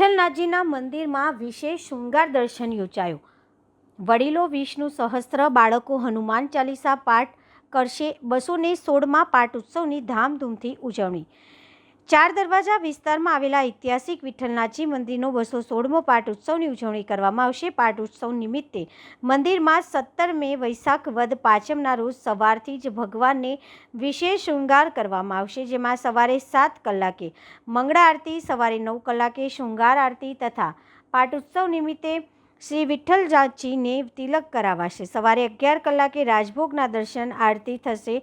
વિઠ્ઠલનાથજીના મંદિરમાં વિશેષ શૃંગાર દર્શન યોજાયું. વડીલો વિષ્ણુ સહસ્ત્ર, બાળકો હનુમાન ચાલીસા પાઠ કરશે. બસો ને સોળમાં પાઠ ઉત્સવની ધામધૂમથી ઉજવણી. ચાર દરવાજા વિસ્તારમાં આવેલા ઐતિહાસિક વિઠ્ઠલનાથજી મંદિરનો બસો સોળમો પાઠ ઉત્સવની ઉજવણી કરવામાં આવશે. પાઠ ઉત્સવ નિમિત્તે મંદિરમાં સત્તર મે વૈશાખ વદ પાંચમના રોજ સવારથી જ ભગવાનને વિશેષ શૃંગાર કરવામાં આવશે, જેમાં સવારે સાત કલાકે મંગળા આરતી, સવારે નવ કલાકે શૃંગાર આરતી તથા પાઠ ઉત્સવ નિમિત્તે શ્રી વિઠ્ઠલજાજીને તિલક કરાવાશે. સવારે અગિયાર કલાકે રાજભોગના દર્શન, આરતી થશે.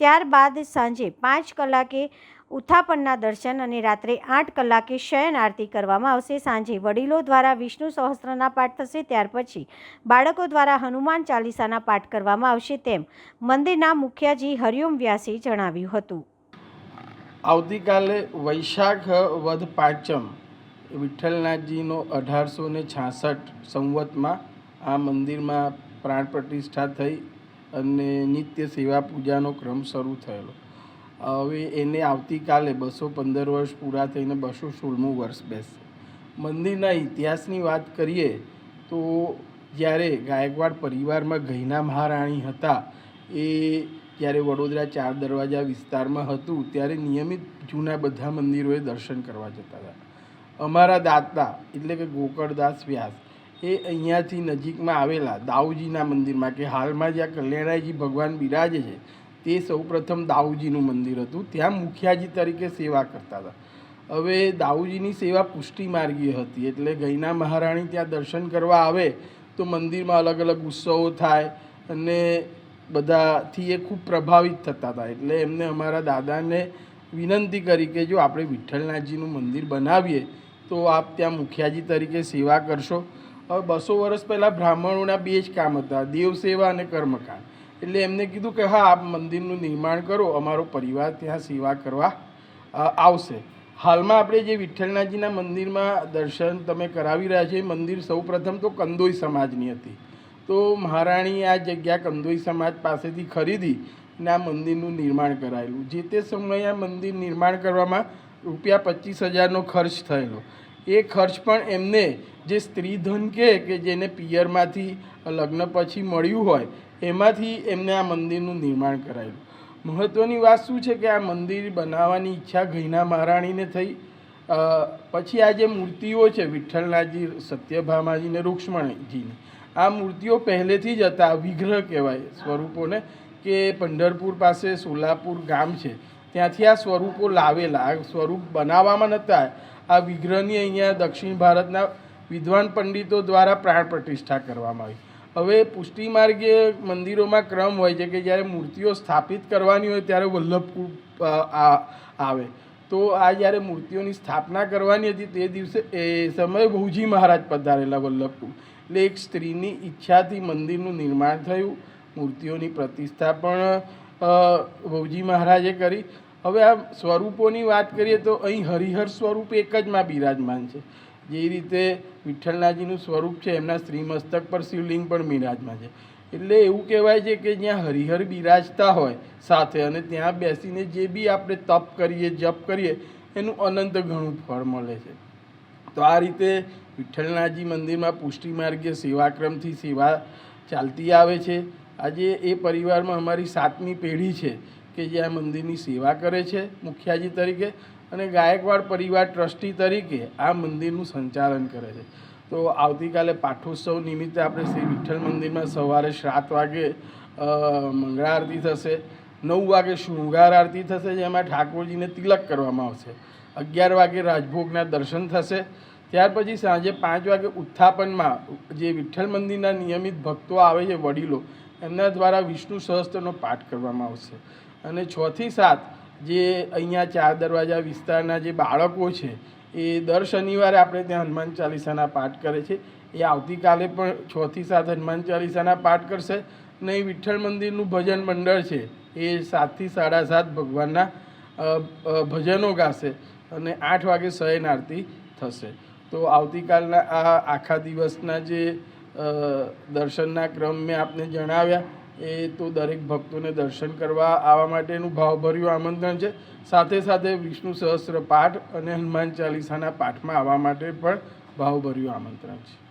ત્યારબાદ સાંજે પાંચ કલાકે ઉત્થાપનના દર્શન અને રાત્રે આઠ કલાકે શયન આરતી કરવામાં આવશે. સાંજે વડીલો દ્વારા વિષ્ણુ સહસ્ત્રના પાઠ થશે. ત્યાર પછી બાળકો દ્વારા હનુમાન ચાલીસાના પાઠ કરવામાં આવશે તેમ મંદિરના મુખ્યાજી હરિઓમ વ્યાસે જણાવ્યું હતું. આવતીકાલે વૈશાખ વધ પાંચમ વિઠ્ઠલનાથજીનો અઢારસો ને છાસઠ સંવતમાં આ મંદિરમાં પ્રાણ પ્રતિષ્ઠા થઈ અને નિત્ય સેવા પૂજાનો ક્રમ શરૂ થયેલો. હવે એને આવતીકાલે બસો પંદર વર્ષ પૂરા થઈને બસો સોળમું વર્ષ બેસશે મંદિરના ઇતિહાસની વાત કરીએ તો જ્યારે ગાયકવાડ પરિવારમાં ગૈના મહારાણી હતા, એ જ્યારે વડોદરા ચાર દરવાજા વિસ્તારમાં હતું, ત્યારે નિયમિત જૂના બધા મંદિરોએ દર્શન કરવા જતા હતા. અમારા દાતા, એટલે કે ગોકળદાસ વ્યાસ, એ અહીંયાથી નજીકમાં આવેલા દાઉજીના મંદિરમાં કે હાલમાં જ્યાં કલ્યાણાજી ભગવાન બિરાજે છે, તે સૌપ્રથમ દાઉજીનું મંદિર હતું. ત્યાં મુખિયાજી તરીકે સેવા કરતા હતા. હવે દાઉજીની સેવા પુષ્ટિ માર્ગીય હતી, એટલે ગઈના મહારાણી ત્યાં દર્શન કરવા આવે તો મંદિરમાં અલગ અલગ ઉત્સવો થાય અને બધાથી એ ખૂબ પ્રભાવિત થતા હતા. એટલે એમને અમારા દાદાને વિનંતી કરી કે જો આપણે વિઠ્ઠલનાથજીનું મંદિર બનાવીએ તો આપ ત્યાં મુખિયાજી તરીકે સેવા કરશો. હવે બસો વર્ષ પહેલાં બ્રાહ્મણોના બે જ કામ હતા દેવ સેવા અને કર્મકાંડ. એટલે એમને કીધું કે હા, આપ મંદિરનું નિર્માણ કરો, અમારો પરિવાર ત્યાં સેવા કરવા આવશે. હાલમાં આપણે જે વિઠ્ઠલનાથજીના મંદિરમાં દર્શન તમે કરાવી રહ્યા છો, એ મંદિર સૌપ્રથમ તો કંદોઈ સમાજની હતી. તો મહારાણીએ આ જગ્યા કંદોઈ સમાજ પાસેથી ખરીદી અને આ મંદિરનું નિર્માણ કરાયેલું. જે તે સમયે આ મંદિર નિર્માણ કરવામાં રૂપિયા પચીસ હજારનો ખર્ચ થયેલો. એ ખર્ચ પણ એમને જે સ્ત્રીધન કહે કે જેને પિયરમાંથી લગ્ન પછી મળ્યું હોય, એમાંથી એમને આ મંદિરનું નિર્માણ કરાયેલું મહત્ત્વની વાત શું છે કે આ મંદિર બનાવવાની ઈચ્છા ઘૈના મહારાણીને થઈ. પછી આ જે મૂર્તિઓ છે વિઠ્ઠલનાથજી સત્યભામાજી ને રૂક્ષ્મણજીની, આ મૂર્તિઓ પહેલેથી જ હતા, વિગ્રહ કહેવાય સ્વરૂપોને, કે પંઢરપુર પાસે સોલાપુર ગામ છે. ત્યાંથી આ સ્વરૂપો લાવેલા, આ સ્વરૂપ બનાવવામાં નહોતા આ વિગ્રહની અહીંયા દક્ષિણ ભારતના વિદ્વાન પંડિતો દ્વારા પ્રાણ પ્રતિષ્ઠા કરવામાં આવી. હવે પુષ્ટિ માર્ગે મંદિરોમાં ક્રમ હોય છે કે જ્યારે મૂર્તિઓ સ્થાપિત કરવાની હોય ત્યારે વલ્લભકુળ આ, આવે. તો આ જ્યારે મૂર્તિઓની સ્થાપના કરવાની હતી તે દિવસે એ સમયે ભૌજી મહારાજ પધારેલા વલ્લભપુર એટલે એક સ્ત્રીની ઈચ્છાથી મંદિરનું નિર્માણ થયું, મૂર્તિઓની પ્રતિષ્ઠા પણ ભૌજી મહારાજે કરી. હવે આ સ્વરૂપોની વાત કરીએ તો અહીં હરિહર સ્વરૂપ એક જ માં બિરાજમાન છે. જે રીતે વિઠ્ઠલનાથજીનું સ્વરૂપ છે, એમના શ્રીમસ્તક પર શિવલિંગ પણ બિરાજમાન છે. એટલે એવું કહેવાય છે કે જ્યાં હરિહર બિરાજતા હોય સાથે અને ત્યાં બેસીને જે બી આપણે તપ કરીએ, જપ કરીએ, એનું અનંત ઘણું ફળ મળે છે. તો આ રીતે વિઠ્ઠલનાથજી મંદિરમાં પુષ્ટિ માર્ગે સેવાક્રમથી સેવા ચાલતી આવે છે. આજે એ પરિવારમાં અમારી સાતમી પેઢી છે. કે જે આ મંદિરની સેવા કરે છે, મુખિયાજી તરીકે અને ગાયકવાડ પરિવાર ટ્રસ્ટી તરીકે આ મંદિરનું સંચાલન કરે છે. તો આવતીકાલે પાઠોત્સવ નિમિત્તે આપણે શ્રી વિઠ્ઠલ મંદિરમાં સવારે સાત વાગે મંગળા આરતી થશે, નવ વાગે શૃંગાર આરતી થશે, જેમાં ઠાકોરજીને તિલક કરવામાં આવશે. અગિયાર વાગે રાજભોગના દર્શન થશે. ત્યાર પછી સાંજે પાંચ વાગે ઉત્થાપનમાં જે વિઠ્ઠલ મંદિરના નિયમિત ભક્તો આવે છે, વડીલો, એમના દ્વારા વિષ્ણુ સહસ્ત્રનો પાઠ કરવામાં આવશે. અને છથી સાત જે અહીંયા ચાર દરવાજા વિસ્તારના જે બાળકો છે, એ દર શનિવારે આપણે ત્યાં હનુમાન ચાલીસાના પાઠ કરે છે. એ આવતીકાલે પણ છથી સાત હનુમાન ચાલીસાના પાઠ કરશે એ વિઠ્ઠલ મંદિરનું ભજન મંડળ છે, એ સાતથી સાડા સાત ભગવાનના ભજનો ગાશે અને આઠ વાગે શયન આરતી થશે. તો આવતીકાલના આ આખા દિવસના જે દર્શનના ક્રમ મેં આપને જણાવ્યા. એ તો દરેક ભક્તોને દર્શન કરવા આવવા માટેનું ભાવભર્યું આમંત્રણ છે. સાથે સાથે વિષ્ણુ સહસ્ત્ર પાઠ અને હનુમાન ચાલીસાના પાઠમાં આવવા માટે પણ ભાવભર્યું આમંત્રણ છે.